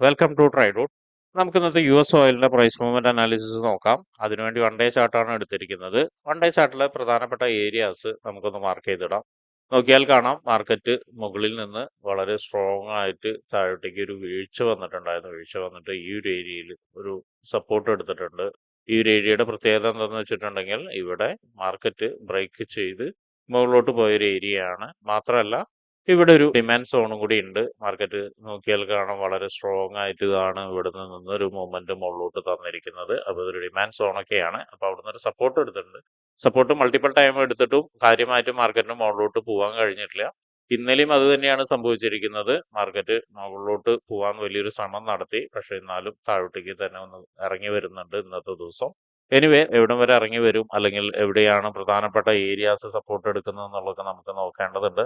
Welcome to ട്രൈഡൂട്ട് നമുക്ക് ഇന്നത്തെ യു എസ് ഓയിലിന്റെ പ്രൈസ് മൂവ്മെന്റ് അനാലിസിസ് നോക്കാം. അതിനുവേണ്ടി വൺ ഡേ ചാർട്ടാണ് എടുത്തിരിക്കുന്നത്. വൺ ഡേ ചാർട്ടിലെ പ്രധാനപ്പെട്ട ഏരിയാസ് നമുക്കൊന്ന് മാർക്ക് ചെയ്തിടാം. നോക്കിയാൽ കാണാം മാർക്കറ്റ് മുകളിൽ നിന്ന് വളരെ സ്ട്രോങ് ആയിട്ട് താഴോട്ടേക്ക് ഒരു വീഴ്ച വന്നിട്ടുണ്ടായിരുന്നു. വീഴ്ച വന്നിട്ട് ഈ ഒരു ഏരിയയിൽ ഒരു സപ്പോർട്ട് എടുത്തിട്ടുണ്ട്. ഈ ഒരു ഏരിയയുടെ പ്രത്യേകത എന്താണെന്ന് വെച്ചിട്ടുണ്ടെങ്കിൽ ഇവിടെ മാർക്കറ്റ് ബ്രേക്ക് ചെയ്ത് മുകളിലോട്ട് പോയൊരു ഏരിയയാണ് മാത്രമല്ല ഇവിടെ ഒരു ഡിമാൻഡ് സോണും കൂടി ഉണ്ട് മാർക്കറ്റ് നോക്കിയാൽ കാണാം വളരെ സ്ട്രോങ് ആയിട്ട് ഇതാണ് ഇവിടുന്ന് നിന്ന് ഒരു മൂവ്മെന്റ് മുകളിലോട്ട് തന്നിരിക്കുന്നത്. അപ്പോൾ ഇതൊരു ഡിമാൻഡ് സോണൊക്കെയാണ് അപ്പോൾ അവിടുന്ന് ഒരു സപ്പോർട്ട് എടുത്തിട്ടുണ്ട്. സപ്പോർട്ട് മൾട്ടിപ്പിൾ ടൈം എടുത്തിട്ടും കാര്യമായിട്ട് മാർക്കറ്റിന് മുകളിലോട്ട് പോകാൻ കഴിഞ്ഞിട്ടില്ല. ഇന്നലെയും അത് തന്നെയാണ് സംഭവിച്ചിരിക്കുന്നത്. മാർക്കറ്റ് മുകളിലോട്ട് പോകാൻ വലിയൊരു ശ്രമം നടത്തി. പക്ഷേ എന്നാലും താഴോട്ടേക്ക് തന്നെ ഒന്ന് ഇറങ്ങി വരുന്നുണ്ട് ഇന്നത്തെ ദിവസം. എനിവേ എവിടം വരെ ഇറങ്ങി വരും? അല്ലെങ്കിൽ എവിടെയാണ് പ്രധാനപ്പെട്ട ഏരിയാസ് സപ്പോർട്ട് എടുക്കുന്നത് എന്നുള്ളതൊക്കെ നമുക്ക് നോക്കേണ്ടതുണ്ട്.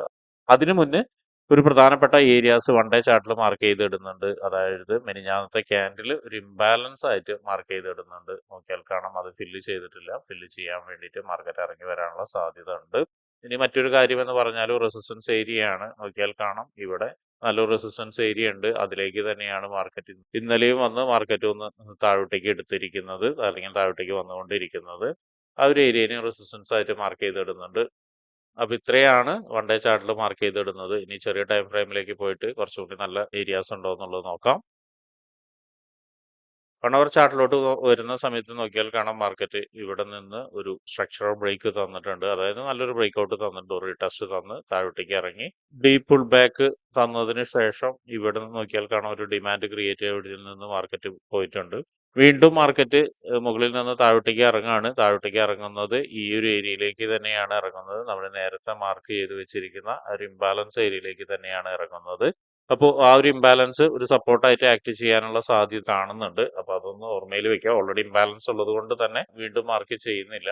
അതിനു മുന്നേ ഒരു പ്രധാനപ്പെട്ട ഏരിയാസ് വൺ ഡേ ചാർട്ടിൽ മാർക്ക് ചെയ്തിടുന്നുണ്ട്. അതായത് മെനിഞ്ഞാന്നത്തെ ക്യാൻഡിൽ ഒരു ഇംബാലൻസ് ആയിട്ട് മാർക്ക് ചെയ്തിടുന്നുണ്ട്. നോക്കിയാൽ കാണാം അത് ഫില്ല് ചെയ്തിട്ടില്ല. ഫില്ല് ചെയ്യാൻ വേണ്ടിയിട്ട് മാർക്കറ്റ് ഇറങ്ങി വരാനുള്ള സാധ്യത ഉണ്ട് ഇനി മറ്റൊരു കാര്യം എന്ന് പറഞ്ഞാൽ റെസിസ്റ്റൻസ് ഏരിയ ആണ്. നോക്കിയാൽ കാണാം ഇവിടെ നല്ലൊരു റെസിസ്റ്റൻസ് ഏരിയ ഉണ്ട്. അതിലേക്ക് തന്നെയാണ് മാർക്കറ്റ് ഇന്നലെയും വന്ന് മാർക്കറ്റ് ഒന്ന് താഴോട്ടേക്ക് എടുത്തിരിക്കുന്നത് അല്ലെങ്കിൽ താഴോട്ടേക്ക് വന്നുകൊണ്ടിരിക്കുന്നത്. ആ ഒരു ഏരിയനെ റെസിസ്റ്റൻസ് ആയിട്ട് മാർക്ക് ചെയ്തിടുന്നുണ്ട്. അപ്പൊ ഇത്രയാണ് വൺ ഡേ ചാർട്ടിൽ മാർക്ക് ചെയ്തിടുന്നത്. ഇനി ചെറിയ ടൈം ഫ്രെയിമിലേക്ക് പോയിട്ട് കുറച്ചുകൂടി നല്ല ഏരിയാസ് ഉണ്ടോ എന്നുള്ളത് നോക്കാം. വൺ അവർ ചാർട്ടിലോട്ട് വരുന്ന സമയത്ത് നോക്കിയാൽ കാണാം മാർക്കറ്റ് ഇവിടെ നിന്ന് ഒരു സ്ട്രക്ചറൽ ബ്രേക്ക് തന്നിട്ടുണ്ട്. അതായത് നല്ലൊരു ബ്രേക്ക് ഔട്ട് തന്നിട്ടുണ്ട്. ഒരു ടെസ്റ്റ് തന്ന് താഴോട്ടേക്ക് ഇറങ്ങി. ഡീപ് പുൾ ബാക്ക് തന്നതിന് ശേഷം ഇവിടെ നിന്ന് നോക്കിയാൽ കാണാം ഒരു ഡിമാൻഡ് ക്രിയേറ്റ് ഇവിടെ നിന്ന് മാർക്കറ്റ് പോയിട്ടുണ്ട്. വീണ്ടും മാർക്കറ്റ് മുകളിൽ നിന്ന് താഴോട്ടേക്ക് ഇറങ്ങാണ്. താഴോട്ടേക്ക് ഇറങ്ങുന്നത് ഈ ഒരു ഏരിയയിലേക്ക് തന്നെയാണ് ഇറങ്ങുന്നത്. നമ്മൾ നേരത്തെ മാർക്ക് ചെയ്ത് വെച്ചിരിക്കുന്ന ഒരു ഇംബാലൻസ് ഏരിയയിലേക്ക് തന്നെയാണ് ഇറങ്ങുന്നത്. അപ്പോൾ ആ ഒരു ഇംബാലൻസ് ഒരു സപ്പോർട്ടായിട്ട് ആക്ട് ചെയ്യാനുള്ള സാധ്യത കാണുന്നുണ്ട്. അപ്പോൾ അതൊന്ന് ഓർമ്മയിൽ വെക്കുക. ഓൾറെഡി ഇംബാലൻസ് ഉള്ളത് കൊണ്ട് തന്നെ വീണ്ടും മാർക്ക് ചെയ്യുന്നില്ല.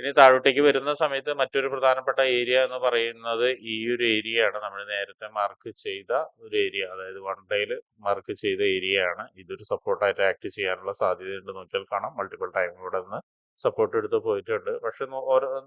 ഇനി താഴോട്ടേക്ക് വരുന്ന സമയത്ത് മറ്റൊരു പ്രധാനപ്പെട്ട ഏരിയ എന്ന് പറയുന്നത് ഈ ഒരു ഏരിയ ആണ്. നമ്മൾ നേരത്തെ മാർക്ക് ചെയ്ത ഒരു ഏരിയ അതായത് വൺ ഡേയിൽ മാർക്ക് ചെയ്ത ഏരിയ ആണ്. ഇതൊരു സപ്പോർട്ടായിട്ട് ആക്ട് ചെയ്യാനുള്ള സാധ്യതയുണ്ട്. നോക്കിയാൽ കാണാം. മൾട്ടിപ്പിൾ ടൈം ഇവിടെ നിന്ന് സപ്പോർട്ട് എടുത്ത് പോയിട്ടുണ്ട്. പക്ഷെ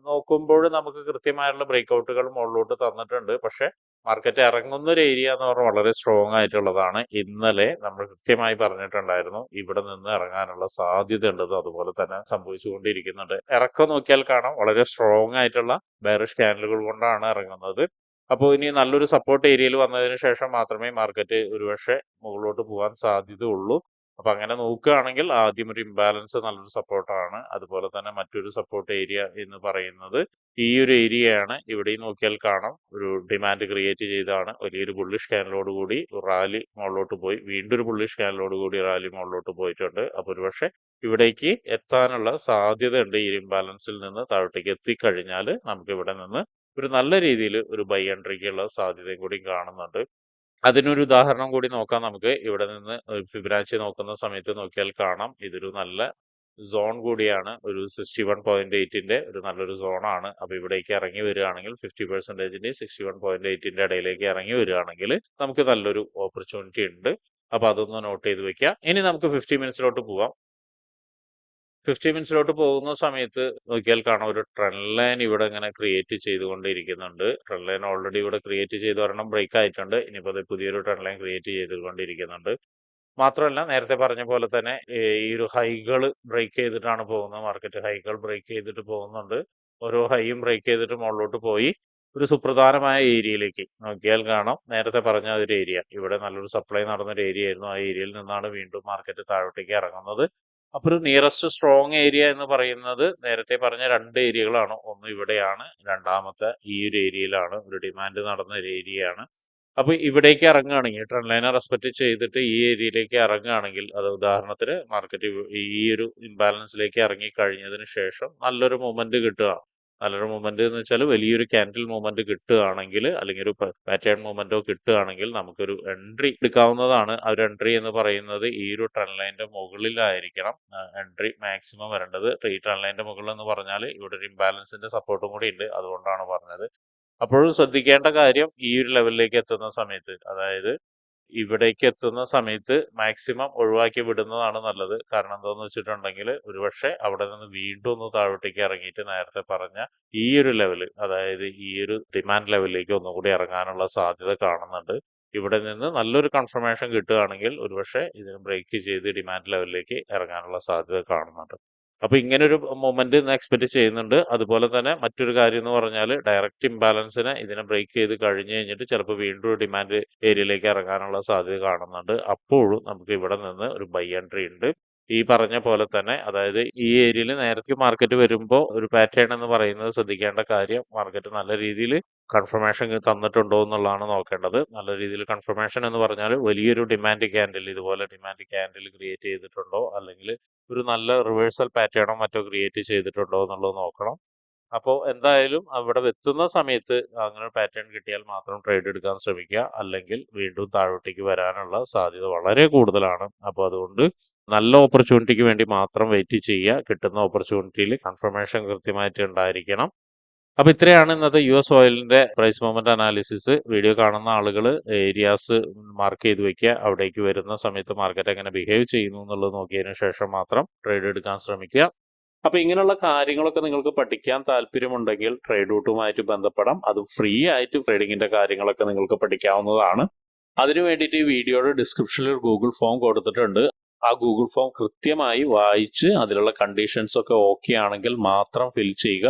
നോക്കുമ്പോൾ നമുക്ക് കൃത്യമായുള്ള ബ്രേക്ക്ഔട്ടുകൾ മുകളിലോട്ട് തന്നിട്ടുണ്ട്. പക്ഷെ മാർക്കറ്റ് ഇറങ്ങുന്ന ഒരു ഏരിയ എന്ന് പറഞ്ഞാൽ വളരെ സ്ട്രോങ് ആയിട്ടുള്ളതാണ്. ഇന്നലെ നമ്മൾ കൃത്യമായി പറഞ്ഞിട്ടുണ്ടായിരുന്നു ഇവിടെ നിന്ന് ഇറങ്ങാനുള്ള സാധ്യത ഉള്ളത് അതുപോലെ തന്നെ സംഭവിച്ചുകൊണ്ടിരിക്കുന്നുണ്ട്. ഇറക്കം നോക്കിയാൽ കാണാം വളരെ സ്ട്രോങ് ആയിട്ടുള്ള ബെയറിഷ് ക്യാനലുകൾ കൊണ്ടാണ് ഇറങ്ങുന്നത്. അപ്പോൾ ഇനി നല്ലൊരു സപ്പോർട്ട് ഏരിയയിൽ വന്നതിന് ശേഷം മാത്രമേ മാർക്കറ്റ് ഒരുപക്ഷെ മുകളിലോട്ട് പോകാൻ സാധ്യത ഉള്ളൂ അപ്പൊ അങ്ങനെ നോക്കുകയാണെങ്കിൽ ആദ്യം ഒരു ഇംബാലൻസ് നല്ലൊരു സപ്പോർട്ടാണ് അതുപോലെ തന്നെ മറ്റൊരു സപ്പോർട്ട് ഏരിയ എന്ന് പറയുന്നത് ഈ ഒരു ഏരിയയാണ് ഇവിടെയും നോക്കിയാൽ കാണാം. ഒരു ഡിമാൻഡ് ക്രിയേറ്റ് ചെയ്താണ് വലിയൊരു ബുള്ളിഷ് ക്യാനലോട് കൂടി റാലി മുകളിലോട്ട് പോയി. വീണ്ടും ഒരു ബുള്ളിഷ് ക്യാനലോട് കൂടി റാലി മുകളിലോട്ട് പോയിട്ടുണ്ട്. അപ്പോൾ ഒരുപക്ഷെ ഇവിടേക്ക് എത്താനുള്ള സാധ്യത ഉണ്ട് ഈ ഇംബാലൻസിൽ നിന്ന് താഴോട്ടേക്ക് എത്തിക്കഴിഞ്ഞാൽ നമുക്ക് ഇവിടെ നിന്ന് ഒരു നല്ല രീതിയിൽ ഒരു ബൈ എൻട്രിക്കുള്ള സാധ്യതയും കൂടി കാണുന്നുണ്ട്. അതിനൊരു ഉദാഹരണം കൂടി നോക്കാം നമുക്ക്. ഇവിടെ നിന്ന് ഫിബനാച്ചി നോക്കുന്ന സമയത്ത് നോക്കിയാൽ കാണാം. ഇതൊരു നല്ല സോൺ കൂടിയാണ്. ഒരു സിക്സ്റ്റി വൺ പോയിന്റ് എയ്റ്റിന്റെ ഒരു നല്ലൊരു സോണാണ്. അപ്പൊ ഇവിടേക്ക് ഇറങ്ങി വരികയാണെങ്കിൽ ഫിഫ്റ്റി പെർസെന്റേജിന്റെ സിക്സ്റ്റി വൺ പോയിന്റ് എയ്റ്റിന്റെ ഇടയിലേക്ക് ഇറങ്ങി വരികയാണെങ്കിൽ നമുക്ക് നല്ലൊരു ഓപ്പർച്യൂണിറ്റി ഉണ്ട്. അപ്പൊ അതൊന്ന് നോട്ട് ചെയ്ത് വെക്കാം. ഇനി നമുക്ക് ഫിഫ്റ്റി മിനിറ്റ്സിലോട്ട് പോവാം. ഫിഫ്റ്റി മിനിറ്റ്സിലോട്ട് പോകുന്ന സമയത്ത് നോക്കിയാൽ കാണാം ഒരു ട്രെൻഡ് ലൈൻ ഇവിടെ ഇങ്ങനെ ക്രിയേറ്റ് ചെയ്തുകൊണ്ടിരിക്കുന്നുണ്ട്. ട്രെൻഡ് ലൈൻ ഓൾറെഡി ഇവിടെ ക്രിയേറ്റ് ചെയ്ത് ഒരെണ്ണം ബ്രേക്ക് ആയിട്ടുണ്ട്. ഇനിയിപ്പോൾ അത് പുതിയൊരു ട്രെൻഡ് ലൈൻ ക്രിയേറ്റ് ചെയ്തുകൊണ്ടിരിക്കുന്നുണ്ട്. മാത്രമല്ല നേരത്തെ പറഞ്ഞ പോലെ തന്നെ ഈ ഒരു ഹൈകൾ ബ്രേക്ക് ചെയ്തിട്ടാണ് പോകുന്നത്. മാർക്കറ്റ് ഹൈകൾ ബ്രേക്ക് ചെയ്തിട്ട് പോകുന്നുണ്ട്. ഓരോ ഹൈയും ബ്രേക്ക് ചെയ്തിട്ട് മുകളിലോട്ട് പോയി ഒരു സുപ്രധാനമായ ഏരിയയിലേക്ക് നോക്കിയാൽ കാണാം. നേരത്തെ പറഞ്ഞ ഒരു ഏരിയ ഇവിടെ നല്ലൊരു സപ്ലൈ നടന്നൊരു ഏരിയ ആയിരുന്നു. ആ ഏരിയയിൽ നിന്നാണ് വീണ്ടും മാർക്കറ്റ് താഴോട്ടേക്ക് ഇറങ്ങുന്നത്. അപ്പൊ ഒരു നിയറസ്റ്റ് സ്ട്രോങ് ഏരിയ എന്ന് പറയുന്നത് നേരത്തെ പറഞ്ഞ രണ്ട് ഏരിയകളാണ്. ഒന്ന് ഇവിടെയാണ് രണ്ടാമത്തെ ഈ ഒരു ഏരിയയിലാണ് ഒരു ഡിമാൻഡ് നടന്ന ഒരു ഏരിയയാണ്. അപ്പോൾ ഇവിടേക്ക് ഇറങ്ങുകയാണെങ്കിൽ ട്രെൻഡ് ലൈനെ റെസ്പെക്ട് ചെയ്തിട്ട് ഈ ഏരിയയിലേക്ക് ഇറങ്ങുകയാണെങ്കിൽ അത് ഉദാഹരണത്തിന് മാർക്കറ്റ് ഈ ഒരു ഇംബാലൻസിലേക്ക് ഇറങ്ങി കഴിഞ്ഞതിന് ശേഷം നല്ലൊരു മൂവ്മെന്റ് കിട്ടുക നല്ലൊരു മൂവ്മെന്റ് എന്ന് വെച്ചാൽ വലിയൊരു ക്യാൻഡിൽ മൂവ്മെന്റ് കിട്ടുകയാണെങ്കിൽ അല്ലെങ്കിൽ ഒരു പാറ്റേൺ മൂവ്മെന്റോ കിട്ടുകയാണെങ്കിൽ നമുക്കൊരു എൻട്രി എടുക്കാവുന്നതാണ്. ആ ഒരു എൻട്രി എന്ന് പറയുന്നത് ഈ ഒരു ട്രെൻഡ് ലൈനിന്റെ മുകളിലായിരിക്കണം. എൻട്രി മാക്സിമം വരേണ്ടത്. ഈ ട്രെൻഡ് ലൈനിന്റെ മുകളിൽ എന്ന് പറഞ്ഞാൽ ഇവിടെ ഒരു ഇംബാലൻസിന്റെ സപ്പോർട്ടും കൂടി ഉണ്ട്. അതുകൊണ്ടാണ് പറഞ്ഞത്. അപ്പോഴും ശ്രദ്ധിക്കേണ്ട കാര്യം ഈ ഒരു ലെവലിലേക്ക് എത്തുന്ന സമയത്ത് അതായത് ഇവിടേക്ക് എത്തുന്ന സമയത്ത് മാക്സിമം ഒഴിവാക്കി വിടുന്നതാണ് നല്ലത്. കാരണം എന്താണെന്ന് വെച്ചിട്ടുണ്ടെങ്കിൽ ഒരുപക്ഷെ അവിടെ നിന്ന് വീണ്ടും ഒന്ന് താഴോട്ടേക്ക് ഇറങ്ങിയിട്ട് നേരത്തെ പറഞ്ഞ ഈ ഒരു ലെവൽ അതായത് ഈ ഒരു ഡിമാൻഡ് ലെവലിലേക്ക് ഒന്നുകൂടി ഇറങ്ങാനുള്ള സാധ്യത കാണുന്നുണ്ട്. ഇവിടെ നിന്ന് നല്ലൊരു കൺഫർമേഷൻ കിട്ടുകയാണെങ്കിൽ ഒരുപക്ഷെ ഇതിന് ബ്രേക്ക് ചെയ്ത് ഡിമാൻഡ് ലെവലിലേക്ക് ഇറങ്ങാനുള്ള സാധ്യത കാണുന്നുണ്ട്. അപ്പൊ ഇങ്ങനെ ഒരു മൊമെന്റ് ഇന്ന് എക്സ്പെക്ട് ചെയ്യുന്നുണ്ട്. അതുപോലെ തന്നെ മറ്റൊരു കാര്യം എന്ന് പറഞ്ഞാൽ ഡയറക്റ്റ് ഇംബാലൻസിനെ ഇതിനെ ബ്രേക്ക് ചെയ്ത് കഴിഞ്ഞു കഴിഞ്ഞിട്ട് ചിലപ്പോൾ വീണ്ടും ഡിമാൻഡ് ഏരിയയിലേക്ക് ഇറങ്ങാനുള്ള സാധ്യത കാണുന്നുണ്ട്. അപ്പോഴും നമുക്ക് ഇവിടെ നിന്ന് ഒരു ബൈ എൻട്രി ഉണ്ട്. ഈ പറഞ്ഞ പോലെ തന്നെ അതായത് ഈ ഏരിയയിൽ നേരത്തെ മാർക്കറ്റ് വരുമ്പോൾ ഒരു പാറ്റേൺ എന്ന് പറയുന്നത് ശ്രദ്ധിക്കേണ്ട കാര്യം മാർക്കറ്റ് നല്ല രീതിയിൽ കൺഫർമേഷൻ തന്നിട്ടുണ്ടോ എന്നുള്ളതാണ് നോക്കേണ്ടത്. നല്ല രീതിയിൽ കൺഫർമേഷൻ എന്ന് പറഞ്ഞാൽ വലിയൊരു ഡിമാൻഡ് ക്യാൻഡിൽ ഇതുപോലെ ഡിമാൻഡ് ക്യാൻഡിൽ ക്രിയേറ്റ് ചെയ്തിട്ടുണ്ടോ അല്ലെങ്കിൽ ഒരു നല്ല റിവേഴ്സൽ പാറ്റേണോ മറ്റോ ക്രിയേറ്റ് ചെയ്തിട്ടുണ്ടോ എന്നുള്ളത് നോക്കണം. അപ്പോൾ എന്തായാലും അവിടെ എത്തുന്ന സമയത്ത് അങ്ങനെ പാറ്റേൺ കിട്ടിയാൽ മാത്രം ട്രേഡ് എടുക്കാൻ ശ്രമിക്കുക. അല്ലെങ്കിൽ വീണ്ടും താഴോട്ടേക്ക് വരാനുള്ള സാധ്യത വളരെ കൂടുതലാണ്. അപ്പോൾ അതുകൊണ്ട് നല്ല ഓപ്പർച്യൂണിറ്റിക്ക് വേണ്ടി മാത്രം വെയിറ്റ് ചെയ്യുക. കിട്ടുന്ന ഓപ്പർച്യൂണിറ്റിയിൽ കൺഫർമേഷൻ കൃത്യമായിട്ട് ഉണ്ടായിരിക്കണം. അപ്പൊ ഇത്രയാണ് ഇന്നത്തെ യു എസ് ഓയിലിന്റെ പ്രൈസ് മൂവ്മെന്റ് അനാലിസിസ്. വീഡിയോ കാണുന്ന ആളുകൾ ഏരിയാസ് മാർക്ക് ചെയ്ത് വെക്കുക. അവിടേക്ക് വരുന്ന സമയത്ത് മാർക്കറ്റ് എങ്ങനെ ബിഹേവ് ചെയ്യുന്നു എന്നുള്ളത് നോക്കിയതിനു ശേഷം മാത്രം ട്രേഡ് എടുക്കാൻ ശ്രമിക്കുക. അപ്പൊ ഇങ്ങനെയുള്ള കാര്യങ്ങളൊക്കെ നിങ്ങൾക്ക് പഠിക്കാൻ താല്പര്യമുണ്ടെങ്കിൽ ട്രേഡ് റൂട്ടുമായിട്ട് ബന്ധപ്പെടാം. അത് ഫ്രീ ആയിട്ട് ട്രേഡിങ്ങിന്റെ കാര്യങ്ങളൊക്കെ നിങ്ങൾക്ക് പഠിക്കാവുന്നതാണ്. അതിനു വേണ്ടിയിട്ട് ഈ വീഡിയോയുടെ ഡിസ്ക്രിപ്ഷനിൽ ഒരു ഗൂഗിൾ ഫോം കൊടുത്തിട്ടുണ്ട്. ആ ഗൂഗിൾ ഫോം കൃത്യമായി വായിച്ച് അതിലുള്ള കണ്ടീഷൻസ് ഒക്കെ ഓക്കെ ആണെങ്കിൽ മാത്രം ഫിൽ ചെയ്യുക.